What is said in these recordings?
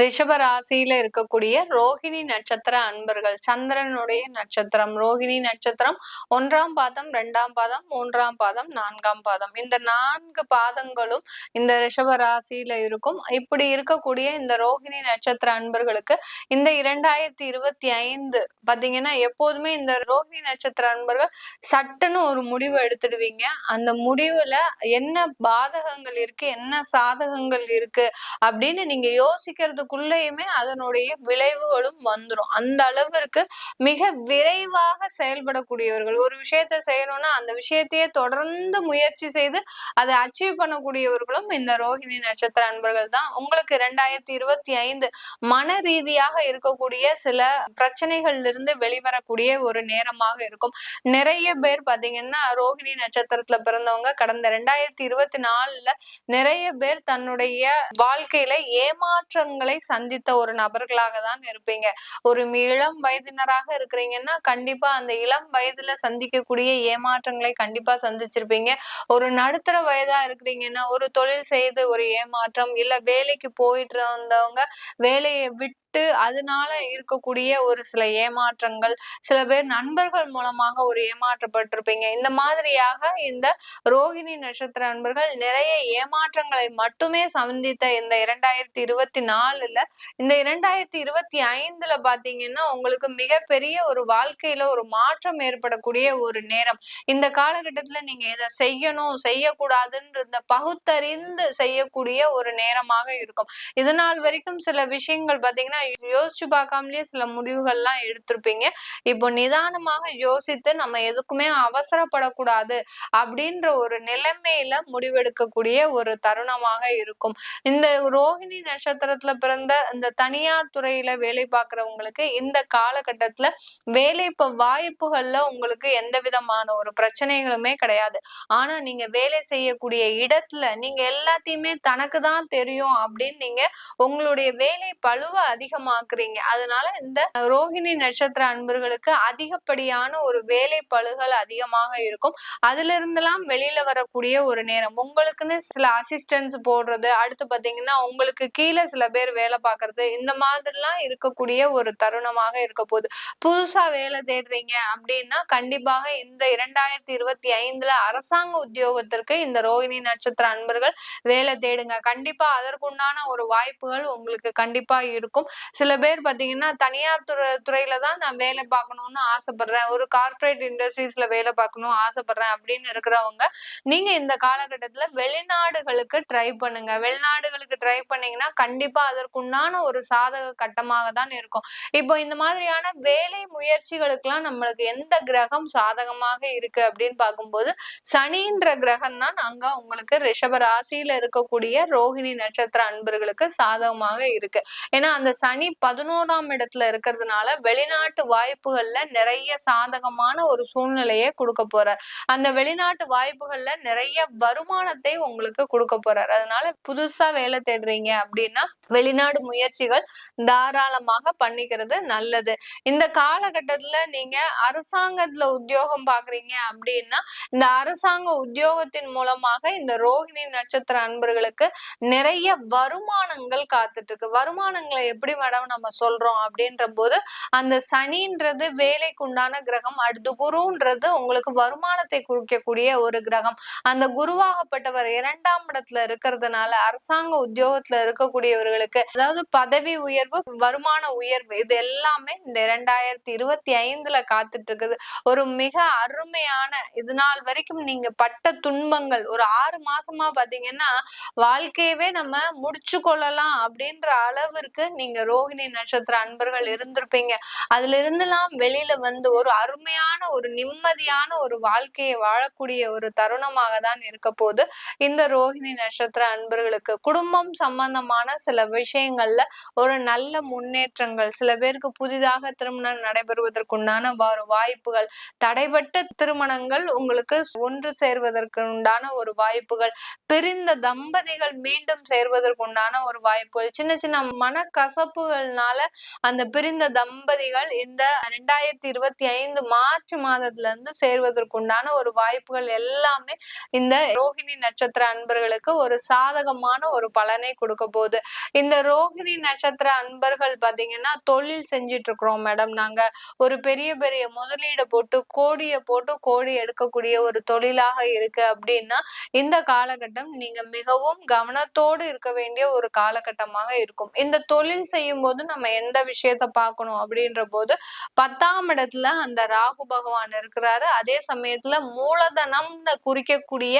ரிஷப ராசியில இருக்கக்கூடிய ரோஹிணி நட்சத்திர அன்பர்கள் சந்திரனுடைய நட்சத்திரம் ரோஹிணி நட்சத்திரம் ஒன்றாம் பாதம் ரெண்டாம் பாதம் மூன்றாம் பாதம் நான்காம் பாதம். இந்த நான்கு பாதங்களும் இந்த ரிஷப ராசியில இருக்கும். இப்படி இருக்கக்கூடிய இந்த ரோஹிணி நட்சத்திர அன்பர்களுக்கு இந்த இரண்டாயிரத்தி இருபத்தி ஐந்து பாத்தீங்கன்னா எப்போதுமே இந்த ரோஹிணி நட்சத்திர அன்பர்கள் சட்டுன்னு ஒரு முடிவு எடுத்துடுவீங்க. அந்த முடிவுல என்ன பாதகங்கள் இருக்கு என்ன சாதகங்கள் இருக்கு அப்படின்னு நீங்க யோசிக்க யோசிக்கிறதுக்குள்ளேயுமே அதனுடைய விளைவுகளும் வந்துடும் அந்த அளவிற்கு மிக விரைவாக செயல்படக்கூடியவர்கள். ஒரு விஷயத்த செய்யணும்னா அந்த விஷயத்தையே தொடர்ந்து முயற்சி செய்து அதை அச்சீவ் பண்ணக்கூடியவர்களும் இந்த ரோஹிணி நட்சத்திர அன்பர்கள் தான். உங்களுக்கு ரெண்டாயிரத்தி இருபத்தி ஐந்து மன ரீதியாக இருக்கக்கூடிய சில பிரச்சனைகள்ல இருந்து வெளிவரக்கூடிய ஒரு நேரமாக இருக்கும். நிறைய பேர் பாத்தீங்கன்னா ரோஹிணி நட்சத்திரத்துல பிறந்தவங்க. கடந்த ரெண்டாயிரத்தி இருபத்தி நாலுல நிறைய பேர் தன்னுடைய வாழ்க்கையில துன்பங்களை சந்தித்த ஒரு நபர்களாக தான் இருப்பீங்க. ஒரு இளம் வயதினராக இருக்கிறீங்கன்னா கண்டிப்பா அந்த இளம் வயதுல சந்திக்கக்கூடிய ஏமாற்றங்களை கண்டிப்பா சந்திச்சிருப்பீங்க. ஒரு நடுத்தர வயதா இருக்கிறீங்கன்னா ஒரு தொழில் செய்து ஒரு ஏமாற்றம் இல்ல வேலைக்கு போயிட்டு வந்தவங்க வேலையை விட்டு விட்டு அதனால இருக்கக்கூடிய ஒரு சில ஏமாற்றங்கள் சில பேர் நண்பர்கள் மூலமாக ஒரு ஏமாற்றப்பட்டிருப்பீங்க. இந்த மாதிரியாக இந்த ரோஹிணி நட்சத்திர நண்பர்கள் நிறைய ஏமாற்றங்களை மட்டுமே சந்தித்த இந்த இரண்டாயிரத்தி இருபத்தி நாலுல இந்த இரண்டாயிரத்தி இருபத்தி ஐந்துல பாத்தீங்கன்னா உங்களுக்கு மிகப்பெரிய ஒரு வாழ்க்கையில ஒரு மாற்றம் ஏற்படக்கூடிய ஒரு நேரம். இந்த காலகட்டத்துல நீங்க இதை செய்யணும் செய்யக்கூடாதுன்ற இந்த பகுத்தறிந்து செய்யக்கூடிய ஒரு நேரமாக இருக்கும். இதனால் வரைக்கும் சில விஷயங்கள் பாத்தீங்கன்னா யோசிச்சு பார்க்காமலேயே சில முடிவுகள்லாம் எடுத்திருப்பீங்க. இப்போ நிதானமாக யோசித்து நம்ம எதுக்குமே அவசரப்படக்கூடாது அப்படின்ற ஒரு நிலைமையில முடிவெடுக்கக்கூடிய ஒரு தருணமாக இருக்கும். இந்த ரோஹிணி நட்சத்திரத்துல பிறந்த இந்த தனியார் துறையில வேலை பார்க்கறவங்களுக்கு இந்த காலகட்டத்துல வேலை வாய்ப்புகள்ல உங்களுக்கு எந்த விதமான ஒரு பிரச்சனைகளுமே கிடையாது. ஆனா நீங்க வேலை செய்யக்கூடிய இடத்துல நீங்க எல்லாத்தையுமே தனக்கு தான் தெரியும் அப்படின்னு நீங்க உங்களுடைய வேலை பழுவ அதிகமாக்குறீங்க. அதனால இந்த ரோஹிணி நட்சத்திர அன்பர்களுக்கு அதிகப்படியான ஒரு வேலை பழுகள் அதிகமாக இருக்கும். அதுல இருந்தெல்லாம் வெளியில வரக்கூடிய ஒரு நேரம். உங்களுக்குன்னு சில அசிஸ்டன்ஸ் போடுறது அடுத்து பாத்தீங்கன்னா உங்களுக்கு கீழே சில பேர் வேலை பார்க்கறது இந்த மாதிரிலாம் இருக்கக்கூடிய ஒரு தருணமாக இருக்க போகுது. புதுசா வேலை தேடுறீங்க அப்படின்னா கண்டிப்பாக இந்த இரண்டாயிரத்தி இருபத்தி ஐந்துல அரசாங்க உத்தியோகத்திற்கு இந்த ரோஹிணி நட்சத்திர அன்பர்கள் வேலை தேடுங்க. கண்டிப்பா அதற்குண்டான ஒரு வாய்ப்புகள் உங்களுக்கு கண்டிப்பா இருக்கும். சில பேர் பாத்தீங்கன்னா தனியார் துறை துறையில தான் நான் வேலை பார்க்கணும்னு ஆசைப்படுறேன். ஒரு கார்பரேட் இண்டஸ்ட்ரீஸ்ல வேலை பார்க்கணும் ஆசைப்படுறேன் அப்படின்னு இருக்கிறவங்க நீங்க இந்த காலகட்டத்துல வெளிநாடுகளுக்கு ட்ரை பண்ணுங்க. வெளிநாடுகளுக்கு ட்ரை பண்ணீங்கன்னா கண்டிப்பா அதற்குண்டான ஒரு சாதக கட்டமாக தான் இருக்கும். இப்போ இந்த மாதிரியான வேலை முயற்சிகளுக்கெல்லாம் நம்மளுக்கு எந்த கிரகம் சாதகமாக இருக்கு அப்படின்னு பார்க்கும்போது சனின்ற கிரகம் தான் அங்க உங்களுக்கு ரிஷப ராசியில இருக்கக்கூடிய ரோஹிணி நட்சத்திர அன்பர்களுக்கு சாதகமாக இருக்கு. ஏன்னா அந்த சனி பதினோராம் இடத்துல இருக்கிறதுனால வெளிநாட்டு வாய்ப்புகள்ல நிறைய சாதகமான ஒரு சூழ்நிலையை கொடுக்க போறார். அந்த வெளிநாட்டு வாய்ப்புகள்ல நிறைய வருமானத்தை உங்களுக்கு கொடுக்க போறார். அதனால புதுசா வேலை தேடுறீங்க அப்படின்னா வெளிநாடு முயற்சிகள் தாராளமாக பண்ணிக்கிறது நல்லது. இந்த காலகட்டத்துல நீங்க அரசாங்கத்துல உத்தியோகம் பாக்குறீங்க அப்படின்னா இந்த அரசாங்க உத்தியோகத்தின் மூலமாக இந்த ரோஹிணி நட்சத்திர அன்பர்களுக்கு நிறைய வருமானங்கள் காத்துட்டு இருக்கு வருமானங்களை எப்படி மேடம் நம்ம சொல்றோம் அப்படின்ற போது அந்த சனின்றது வேலைக்கு உண்டான கிரகம் அடுத்து குருன்றது உங்களுக்கு வருமானத்தை குறிக்கக்கூடிய ஒரு கிரகம். அந்த குருவாகப்பட்டவர் இரண்டாம் இடத்துல இருக்கிறதுனால அரசாங்க உத்தியோகத்துல இருக்கக்கூடியவர்களுக்கு இருக்கு. அதாவது பதவி உயர்வு வருமான உயர்வு இது எல்லாமே இந்த இரண்டாயிரத்தி இருபத்தி ஐந்துல காத்துட்டு இருக்குது. ஒரு மிக அருமையான இது நாள் வரைக்கும் நீங்க பட்ட துன்பங்கள் ஒரு ஆறு மாசமா பாத்தீங்கன்னா வாழ்க்கையவே நம்ம முடிச்சு கொள்ளலாம் அப்படின்ற அளவிற்கு நீங்க ரோஹிணி நட்சத்திர அன்பர்கள் இருந்திருப்பீங்க. அதுல இருந்தெல்லாம் வெளியில வந்து ஒரு அருமையான ஒரு நிம்மதியான ஒரு வாழ்க்கையை வாழக்கூடிய ஒரு தருணமாக தான் இருக்க போது இந்த ரோஹிணி நட்சத்திர அன்பர்களுக்கு குடும்பம் சம்பந்தமான சில விஷயங்கள்ல ஒரு நல்ல முன்னேற்றங்கள். சில பேருக்கு புதிதாக திருமணம் நடைபெறுவதற்குண்டான ஒரு வாய்ப்புகள். தடைபட்ட திருமணங்கள் உங்களுக்கு ஒன்று சேர்வதற்கு உண்டான ஒரு வாய்ப்புகள். பிரிந்த தம்பதிகள் மீண்டும் சேர்வதற்குண்டான ஒரு வாய்ப்புகள். சின்ன சின்ன மனக்கசப்புகள்னால அந்த பிரிந்த தம்பதிகள் இந்த ரெண்டாயிரத்தி இருபத்தி ஐந்து மார்ச் மாதத்துல இருந்து சேர்வதற்குண்டான ஒரு வாய்ப்புகள் எல்லாமே இந்த ரோஹிணி நட்சத்திர அன்பர்களுக்கு ஒரு சாதகமான ஒரு பலனை கொடுக்க போகுது. இந்த ரோஹிணி நட்சத்திர அன்பர்கள் பாத்தீங்கன்னா தொழில் செஞ்சிட்டு இருக்கிறோம் மேடம். நாங்க ஒரு பெரிய பெரிய முதலீடு போட்டு கோடியை போட்டு கோடி எடுக்கக்கூடிய ஒரு தொழிலாக இருக்கு அப்படின்னா இந்த காலகட்டம் நீங்க மிகவும் கவனத்தோடு இருக்க வேண்டிய ஒரு காலகட்டமாக இருக்கும். இந்த தொழில் செய்யும் போது நம்ம எந்த விஷயத்த பார்க்கணும் அப்படின்ற போது பத்தாம் இடத்துல அந்த ராகு பகவான் இருக்கிறாரு. அதே சமயத்துல மூலதனம்னு குறிக்கக்கூடிய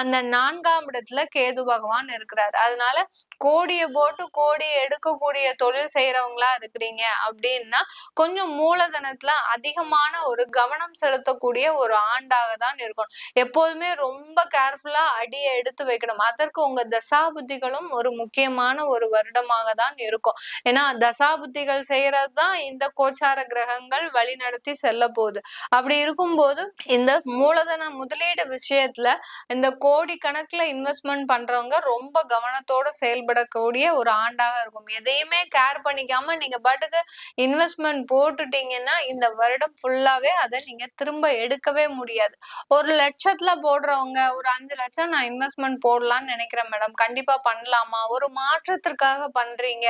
அந்த நான்காம் இடத்துல கேது பகவான் இருக்கிறாரு. அதனால கோடியை போட்டு கோடியை எடுக்கக்கூடிய தொழில் செய்யறவங்களா இருக்கிறீங்க அப்படின்னா கொஞ்சம் மூலதனத்துல அதிகமான ஒரு கவனம் செலுத்தக்கூடிய ஒரு ஆண்டாக தான் இருக்கணும். எப்போதுமே ரொம்ப கேர்ஃபுல்லா அடியை எடுத்து வைக்கணும். அதற்கு உங்க தசாபுத்திகளும் ஒரு முக்கியமான ஒரு வருடமாக தான் இருக்கும். ஏன்னா தசாபுத்திகள் செய்யறது தான் இந்த கோச்சார கிரகங்கள் வழி நடத்தி செல்ல போகுது. அப்படி இருக்கும்போது இந்த மூலதன முதலீடு விஷயத்துல இந்த கோடி கணக்குல இன்வெஸ்ட்மெண்ட் பண்றவங்க ரொம்ப கவனத்தோட செயல்படக்கூடிய ஒரு ஆண்டாக இருக்கும். எதையுமே கேர் பண்ணிக்காம நீங்க பாட்டுக்கு இன்வெஸ்ட்மெண்ட் போட்டுட்டீங்கன்னா இந்த வருடம் ஃபுல்லாவே அதை நீங்க திரும்ப எடுக்கவே முடியாது. ஒரு லட்சத்துல போடுறவங்க ஒரு அஞ்சு லட்சம் நான் இன்வெஸ்ட்மெண்ட் போடலாம்னு நினைக்கிறேன் மேடம் கண்டிப்பா பண்ணலாமா? ஒரு மாற்றத்திற்காக பண்றீங்க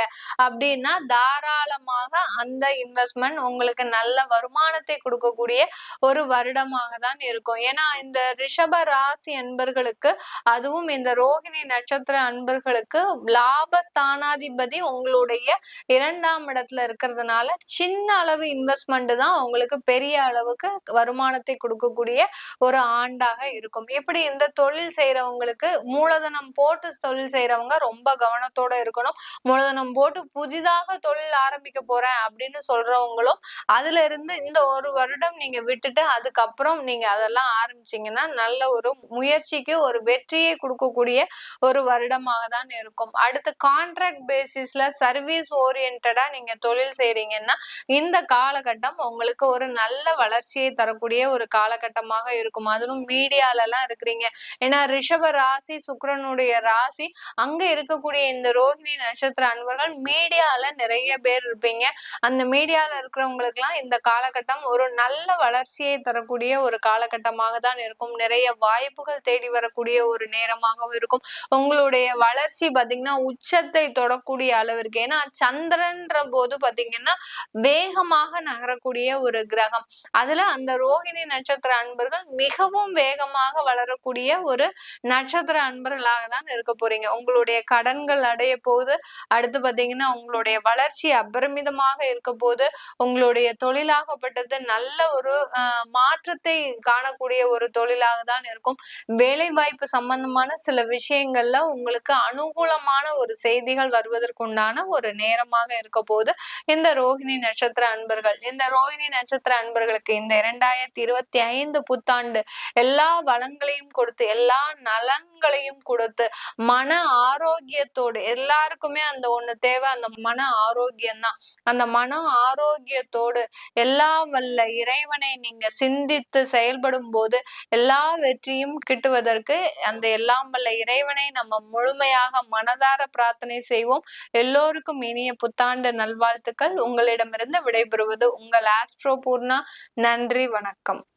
அப்படின்னா தாராளமாக அந்த இன்வெஸ்ட்மெண்ட் உங்களுக்கு நல்ல வருமானத்தை கொடுக்கக்கூடிய ஒரு வருடமாக தான் இருக்கும். ஏன்னா இந்த ரிஷப ராசி அன்பர்களுக்கு அதுவும் இந்த ரோகிணி நட்சத்திர அன்பர்களுக்கு லாபஸ்தானாதிபதி உங்களுடைய இரண்டாம் இடத்துல இருக்கிறதுனால சின்ன அளவு இன்வெஸ்ட்மெண்ட் தான் உங்களுக்கு பெரிய அளவுக்கு வருமானத்தை கொடுக்கக்கூடிய ஒரு ஆண்டாக இருக்கும். எப்படி இந்த தொழில் செய்யறவங்களுக்கு மூலதனம் போட்டு தொழில் செய்யறவங்க ரொம்ப கவனத்தோட இருக்கணும். மூலதனம் போட்டு புதிதாக தொழில் ஆரம்பிக்க போறேன் அப்படின்னு சொல்றவங்களும் அதுல இருந்து இந்த ஒரு வருடம் நீங்க விட்டுட்டு அதுக்கப்புறம் நீங்க அதெல்லாம் ஆரம்பிச்சீங்கன்னா நல்ல ஒரு முயற்சிக்கு ஒரு வெற்றியை கொடுக்கக்கூடிய ஒரு வருடமாக தான் இருக்கும். அடுத்து கான்ட்ராக்ட் பேசிஸ்ல சர்வீஸ் ஓரியன்டா நீங்க தொழில் செய்றீங்கன்னா இந்த காலகட்டம் உங்களுக்கு ஒரு நல்ல வளர்ச்சியை தரக்கூடிய ஒரு காலகட்டமாக இருக்கும். அதுவும் மீடியால எல்லாம் இருக்கிறீங்க. ஏன்னா ரிஷப ராசி சுக்கரனுடைய ராசி அங்க இருக்கக்கூடிய இந்த ரோஹிணி நட்சத்திர அன்பர்கள் மீடியால நிறைய பேர் இருப்பீங்க. அந்த மீடியால இருக்கிறவங்களுக்குலாம் இந்த காலகட்டம் ஒரு நல்ல வளர்ச்சியை தரக்கூடிய ஒரு காலகட்டமாக தான் இருக்கும். நிறைய வாய்ப்புகள் தேடி வரக்கூடிய ஒரு நேரமாகவும் இருக்கும். உங்களுடைய வளர்ச்சி பாத்தீங்கன்னா உச்சத்தை தொடக்கூடிய அளவிற்கு. ஏன்னா சந்திரன்ற போது பாத்தீங்கன்னா வேகமாக நகரக்கூடிய ஒரு கிரகம். அதுல அந்த ரோஹிணி நட்சத்திர அன்பர்கள் மிகவும் வேகமாக வளரக்கூடிய ஒரு நட்சத்திர அன்பர்களாக தான் இருக்க போறீங்க. உங்களுடைய கடன்கள் அடைய போது அடுத்து பாத்தீங்கன்னா உங்களுடைய வளர்ச்சி அபரிமிதமாக இருக்க போது உங்களுடைய தொழிலாகப்பட்டது நல்ல ஒரு மாற்றத்தை காணக்கூடிய ஒரு தொழிலாக தான் இருக்கும். வேலை வாய்ப்பு சம்பந்தமான சில விஷயங்கள்ல உங்களுக்கு முக்கியமான ஒரு செய்திகள் வருவதற்குண்டான ஒரு நேரமாக இருக்க போது இந்த ரோஹிணி நட்சத்திர அன்பர்கள் இந்த ரோஹிணி நட்சத்திர அன்பர்களுக்கு இந்த இரண்டாயிரத்தி இருபத்தி ஐந்து புத்தாண்டு எல்லா வளங்களையும் கொடுத்து எல்லா நலன்களையும் கொடுத்து மன ஆரோக்கியத்தோடு எல்லாருக்குமே அந்த ஒண்ணு தேவை அந்த மன ஆரோக்கியம் தான் அந்த மன ஆரோக்கியத்தோடு எல்லா வல்ல இறைவனை நீங்க சிந்தித்து செயல்படும் போது எல்லா வெற்றியும் கிட்டுவதற்கு அந்த எல்லாம் வல்ல இறைவனை நம்ம முழுமையாக மனதார பிரார்த்தனை செய்வோம். எல்லோருக்கும் இனிய புத்தாண்டு நல்வாழ்த்துக்கள். உங்களிடமிருந்து விடைபெறுவது உங்கள் ஆஸ்ட்ரோ பூர்ணா. நன்றி வணக்கம்.